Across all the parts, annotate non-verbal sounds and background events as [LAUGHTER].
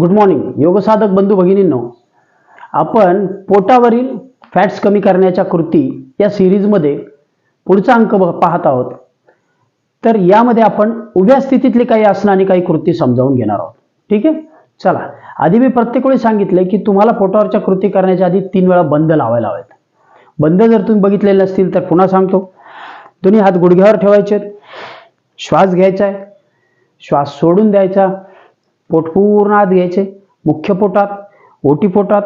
Good morning योगसाधक बंधू भगिनींनो आपण पोटावरील fats कमी करण्याच्या कृती या सिरीजमध्ये पुढचा अंक पाहत आहोत. तर यामध्ये आपण उभ्या स्थितीतली काही आसनं आणि काही कृती समजावून घेणार आहोत. ठीक आहे? चला. आधी मी प्रत्येक वेळी सांगितलंय की तुम्हाला पोटावरच्या कृती करण्याच्या आधी तीन वेळा बंद लावायला हवेत. बंद जर तुम्ही बघितलेले नसतील तर पुन्हा सांगतो. दोन्ही हात गुडघ्यावर ठेवायचे श्वास घ्यायचा आहे श्वास सोडून द्यायचा. पोट पूर्ण आत घ्यायचे मुख्य पोटात ओटी पोटात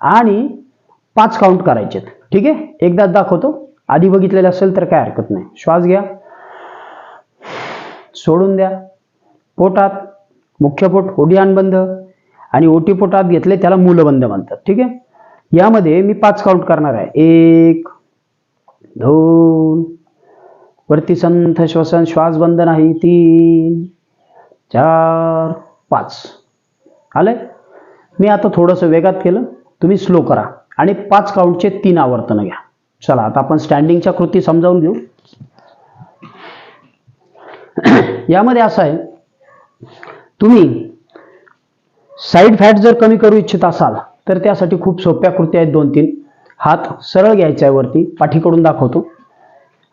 आणि पाच काउंट करायचे ठीक आहे? एकदाच दाखवतो. आधी बघितलेलं असेल तर काय हरकत नाही. श्वास घ्या. सोडून द्या. पोटात मुख्य पोट ओढियान बंद. आणि ओटी पोटात घेतले त्याला मूलबंद म्हणतात. ठीक आहे? यामध्ये मी पाच काउंट करणार आहे. एक दोन वरती संथ श्वसन श्वास बंद नाही. तीन चार पाच. आलंय? मी आता थोडंसं वेगात केलं. तुम्ही स्लो करा. आणि पाच काउंटचे तीन आवर्तनं घ्या. चला आता आपण स्टँडिंगच्या कृती समजावून घेऊ. [CLEARS THROAT] यामध्ये असं आहे. तुम्ही साईड फॅट जर कमी करू इच्छित असाल तर त्यासाठी खूप सोप्या कृती आहेत दोन तीन. हात सरळ घ्यायचा आहे वरती पाठीकडून दाखवतो.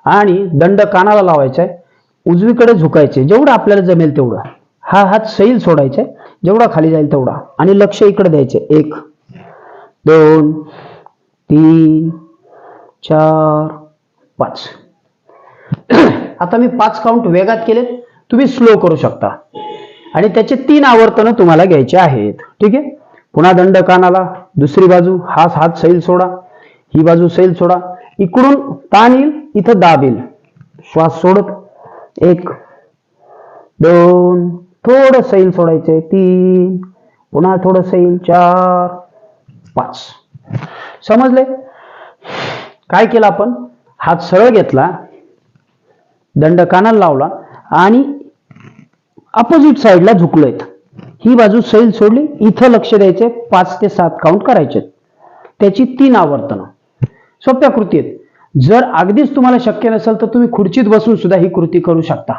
आणि दंड कानाला लावायचा आहे उजवीकडे झुकायचे. जेवढं आपल्याला जमेल तेवढं. हा हात सैल सोडायचा जेवढा खाली जाईल तेवढा. आणि लक्ष इकडे द्यायचे एक दोन तीन चार पाच. [CLEARS THROAT] आता मी पाच काउंट वेगात केलेत तुम्ही स्लो करू शकता. आणि त्याचे तीन आवर्तनं तुम्हाला घ्यायचे आहेत. ठीक आहे? पुन्हा दंड कानाला दुसरी बाजू हा हात सैल सोडा ही बाजू सैल सोडा. इकडून ताण येईल इथं दाब येईल. श्वास सोडत एक दोन थोडं सैल सोडायचंय तीन पुन्हा थोडं सैल चार पाच. समजले? काय केलं आपण? हात सरळ घेतला दंड कानाला लावला आणि अपोजिट साईडला झुकलोय. ही बाजू सैल सोडली इथं लक्ष द्यायचे पाच ते सात काउंट करायचे त्याची तीन आवर्तनं. सोप्या कृती आहेत जर अगदीच तुम्हाला शक्य नसेल तर तुम्ही खुर्चीत बसून सुद्धा ही कृती करू शकता.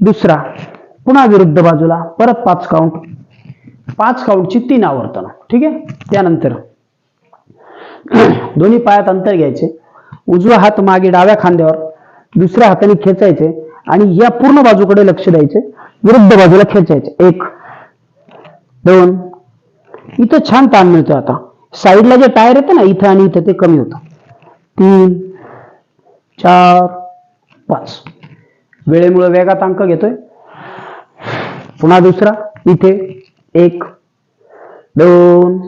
दुसरा पुन्हा विरुद्ध बाजूला परत पाच काउंट पाच काउंटची तीन आवर्तन. ठीक आहे? त्यानंतर [CLEARS THROAT] दोन्ही पायात अंतर घ्यायचे. उजवा हात मागे डाव्या खांद्यावर दुसऱ्या हाताने खेचायचे आणि या पूर्ण बाजूकडे लक्ष द्यायचे. विरुद्ध बाजूला खेचायचे. एक दोन. इथं छान ताण मिळतो आता. साईडला जे टायर येतं ना इथं आणि इथं ते कमी होतं. तीन चार पाच. वेळेमुळे वेगात अंक घेतोय. पुन्हा दुसरा इथे एक दोन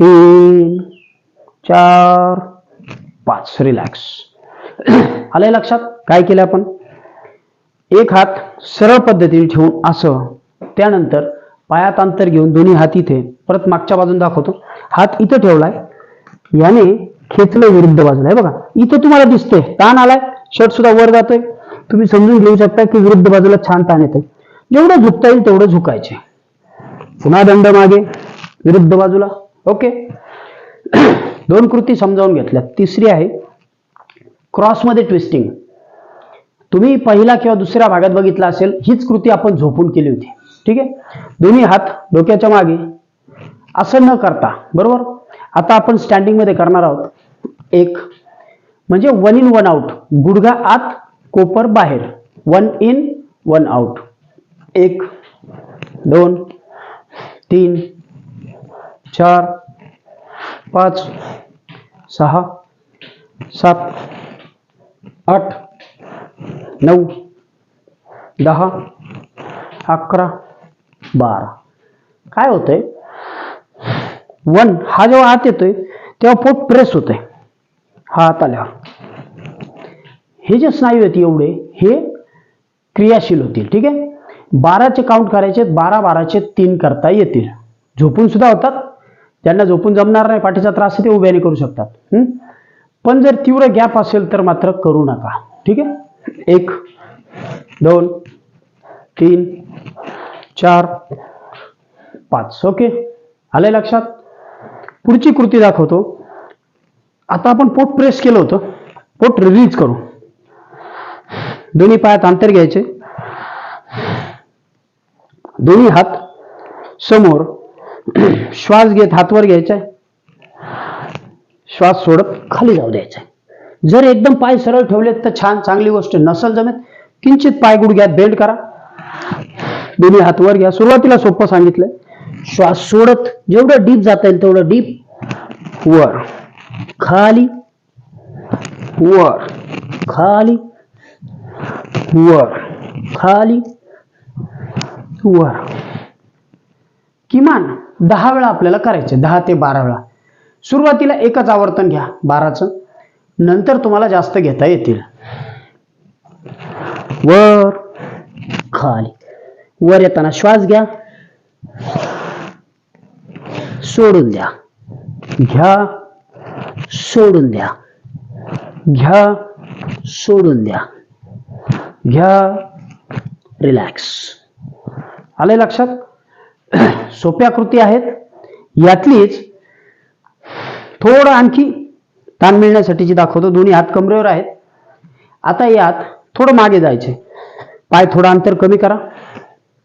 तीन चार पाच. रिलॅक्स [CLEARS THROAT] आलंय लक्षात? काय केलं आपण? एक हात सरळ पद्धतीने ठेवून असं त्यानंतर पायात अंतर घेऊन दोन्ही हात इथे परत मागच्या बाजून दाखवतो. हात इथं ठेवलाय याने खेचलं विरुद्ध बाजूला. आहे बघा इथं तुम्हाला दिसतंय. ताण आलाय शर्ट सुद्धा वर जातोय. तुम्ही समजून घेऊ शकता की विरुद्ध बाजूला छान ताण येतोय. जेवढं झुकता येईल तेवढं झुकायचे. पुन्हा दंड मागे विरुद्ध बाजूला. ओके [CLEARS THROAT] दोन कृती समजावून घेतल्या. तिसरी आहे क्रॉसमध्ये ट्विस्टिंग तुम्ही पहिला किंवा दुसऱ्या भागात बघितला असेल हीच कृती आपण झोपून केली होती. ठीक आहे? दोन्ही हात डोक्याच्या मागे. असं न करता बरोबर? आता आपण स्टँडिंगमध्ये करणार आहोत. एक म्हणजे वन इन वन आउट गुडघा आत कोपर बाहेर. वन इन वन आउट एक दोन तीन चार पाच सहा सात आठ नऊ दहा अकरा बारा. काय होतंय? वन हा जेव्हा आत येतोय तेव्हा पोट प्रेस होतंय. हा आत आल्यावर. हे जे स्नायू आहेत एवढे हे क्रियाशील होतील ठीक आहे? बाराचे काउंट करायचे बारा बाराचे तीन करता येतील. झोपून सुद्धा होतात. त्यांना झोपून जमणार नाही पाठीचा त्रास ते उभ्याने करू शकतात. पण जर तीव्र गॅप असेल तर मात्र करू नका. ठीक आहे? एक दोन तीन चार पाच. ओके आलंय लक्षात? पुढची कृती दाखवतो. आता आपण पोट प्रेस केलं होतं. पोट रिलीज करू. दोन्ही पायात अंतर घ्यायचे. दोन्ही हात समोर. श्वास घेत हातवर घ्यायचा श्वास सोडत खाली जाऊ द्यायचा जर एकदम पाय सरळ ठेवलेत तर छान चांगली गोष्ट नसल जमेत किंचित पाय गुडघ्यात बेंड करा. दोन्ही हात वर घ्या. सुरुवातीला सोपं सांगितलंय. श्वास सोडत जेवढं डीप जाता येईल तेवढं डीप वर. खाली वर. खाली वर. खाली वर. किमान दहा वेळा आपल्याला करायचे दहा ते बारा वेळा. सुरुवातीला एकच आवर्तन घ्या बाराचं. नंतर तुम्हाला जास्त घेता येतील. वर खाली. वर येताना श्वास घ्या. सोडून द्या. घ्या सोडून द्या. घ्या सोडून द्या. घ्या रिलॅक्स. आलंय लक्षात? [CLEARS THROAT] सोप्या कृती आहेत. यातलीच थोडं आणखी ताण मिळण्यासाठीची दाखवतो. दोन्ही हात कमरेवर आहेत. आता यात थोडं मागे जायचे. पाय थोडं अंतर कमी करा.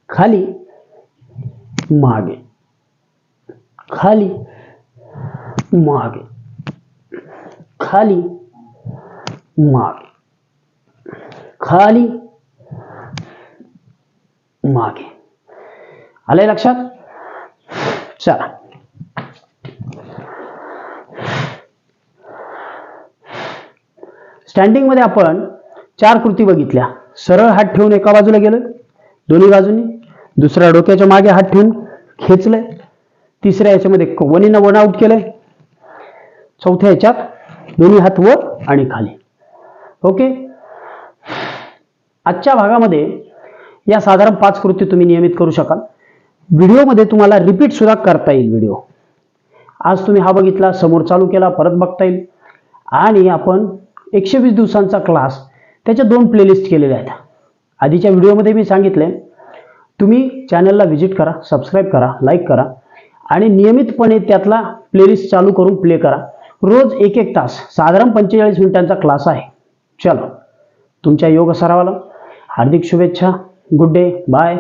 खाली मागे. खाली मागे. खाली मागे. खाली मागे. आलंय लक्षात? चला. स्टँडिंगमध्ये आपण चार कृती बघितल्या. सरळ हात ठेवून एका बाजूला गेलो दोन्ही बाजूनी. दुसऱ्या डोक्याच्या मागे हात ठेवून खेचलंय. तिसऱ्या याच्यामध्ये वनीनं वन आउट केलंय. चौथ्या याच्यात दोन्ही हात वर आणि खाली. ओके आजच्या भागामध्ये या साधारण पाच कृती तुम्ही नियमित करू शकाल. व्हिडिओमध्ये तुम्हाला रिपीट सुद्धा करता येईल व्हिडिओ आज तुम्ही हा बघितला समोर चालू केला परत बघता येईल. आणि आपण एकशे वीस दिवसांचा क्लास त्याच्या दोन प्लेलिस्ट केलेल्या आहेत. आधीच्या व्हिडिओमध्ये मी सांगितले तुम्ही चॅनलला व्हिजिट करा सबस्क्राईब करा लाईक करा आणि नियमितपणे त्यातला प्लेलिस्ट चालू करून प्ले करा. रोज एक एक तास साधारण पंचेचाळीस मिनिटांचा क्लास आहे. चलो तुमच्या योग सरावाला हार्दिक शुभेच्छा गुड डे बाय